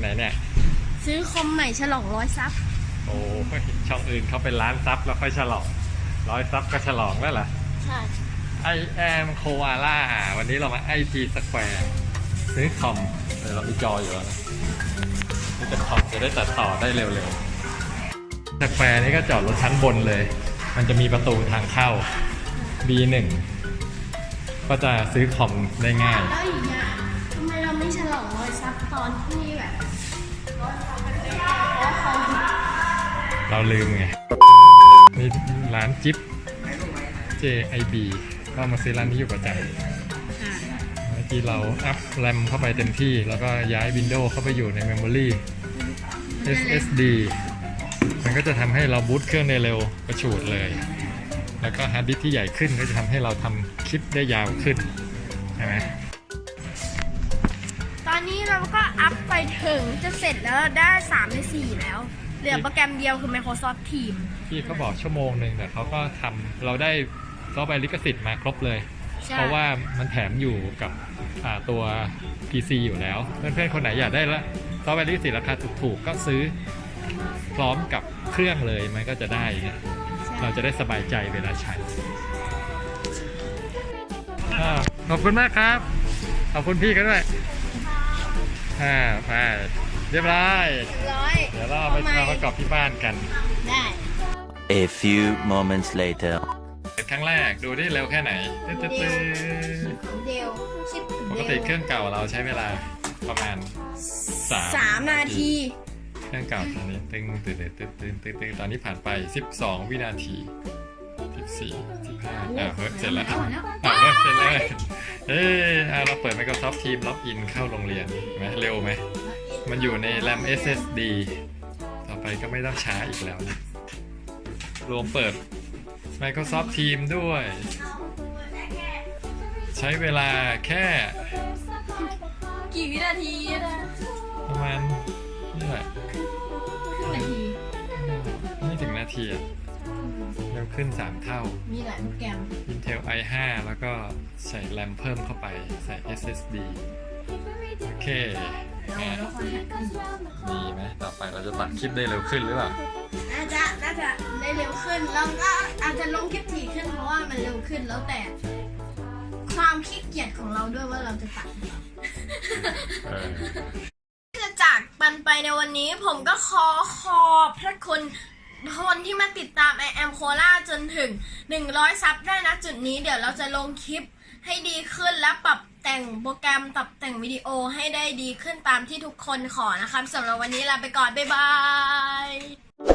ไหนเนี่ย ซื้อคอมใหม่ฉลองร้อยซับโอ้ยช่องอื่นเขาเป็นร้านซับแล้วค่อยฉลองร้อยซับก็ฉลองแล้วเหรอใช่ไอแอมโควาล่าวันนี้เรามาไอทีสแควร์ซื้อคอมเดี๋ยวเรามีจออยู่แล้วนะนี่จะคอมจะได้ตัดต่อได้เร็วๆสแควร์นี่ก็จอดรถชั้นบนเลย มันจะมีประตูทางเข้า B1 ก็จะซื้อคอมได้ง่าย แล้วอีกอย่างทำ ไมเราไม่ฉลองร้อยซับตอนที่แบบร้อยซับมันไม่ได้เพราะคอมเราลืมไงนี่ร้านจิ๊บ JIB ก็มาซื้อร้านนี้อยู่ประจำเมื่อกี้เราอัพแรมเข้าไปเต็มที่ แล้วก็ย้าย Windows เข้าไปอยู่ใน Memory SSD มันก็จะทำให้เราบูตเครื่องได้เร็วกระฉูดเลย แล้วก็ฮาร์ดดิสก์ที่ใหญ่ขึ้นก็จะทำให้เราทำคลิปได้ยาวขึ้นใช่ไหมตอ นนี้เราก็อัพไปถึงจะเสร็จแล้วได้3ใน4แล้ว เหลือโปรแกรมเดียวคือ Microsoft Teams พี่เขาบอกชั่วโมงหนึ่งแต่เขาก็ทำเราได้ซอฟต์แวร์ลิขสิทธิ์มาครบเลย ใช่ เพราะว่ามันแถมอยู่กับอ่าตัว PC อยู่แล้ว เพื่อนๆคนไหนอยากได้ละซอฟต์แวร์ลิขสิทธิ์ราคาถูกๆก็ซื้อพร้อมกับเครื่องเลยมันก็จะได้เนี่ยเราจะได้สบายใจเวลาใช้อ่าขอบคุณมากครับ ขอบคุณพี่กันด้วย อ่าไปเรียบร้อย ร้อยเดี๋ยวเราเอาไปเอาประกอบที่บ้านกัน ได้ A few moments later. ครั้งแรกดูได้เร็วแค่ไหนตึ๊ดตึ๊ดตึ๊ดของเดียวชิปปกติเครื่องเก่าเราใช้เวลาประมาณสามสามนาที เครื่องเก่าตอนนี้ตึงตึงตึงตึงตึงตึงตึงตอนนี้ผ่านไป 12 วินาที 14 15อ่าเฮ้ยเสร็จแล้วอ่าเฮ้ยเสร็จแล้ว เอ้ยอ่าเราเปิด Microsoft Teams ล็อกอินเข้าโรงเรียนเห็นไหมเร็วไหม มันอยู่ใน RAM SSD ต่อไปก็ไม่ต้องช้าอีกแล้วนะรวมเปิด Microsoft Teams ด้วย ใช้เวลาแค่กี่วินาทีนะประมาณนี่แหละนาที ไม่ถึงนาทีอะ เร็วขึ้น 3 เท่า มีหลายโปรแกรม Intel i5 แล้วก็ใส่แรมเพิ่มเข้าไปใส่ SSD โอเคอะดีไหมต่อไปเราจะตัดคลิปได้เร็วขึ้นหรือเปล่า น่าจะน่าจะได้เร็วขึ้นแล้วก็อาจจะลงคลิปถี่ขึ้นเพราะว่ามันเร็วขึ้นแล้วแต่ ความขี้เกียจของเราด้วยว่าเราจะตัดหรือเปล่า เออจะจากปันไปในวันนี้ผมก็ขอขอบพระคุณ คนที่มาติดตามไอแอมโคล่าจนถึง 100 ซับได้นะจุดนี้เดี๋ยวเราจะลงคลิปให้ดีขึ้นและปรับแต่งโปรแกรมปรับแต่งวิดีโอให้ได้ดีขึ้นตามที่ทุกคนขอนะครับสำหรับวันนี้ลาไปก่อน บ๊ายบาย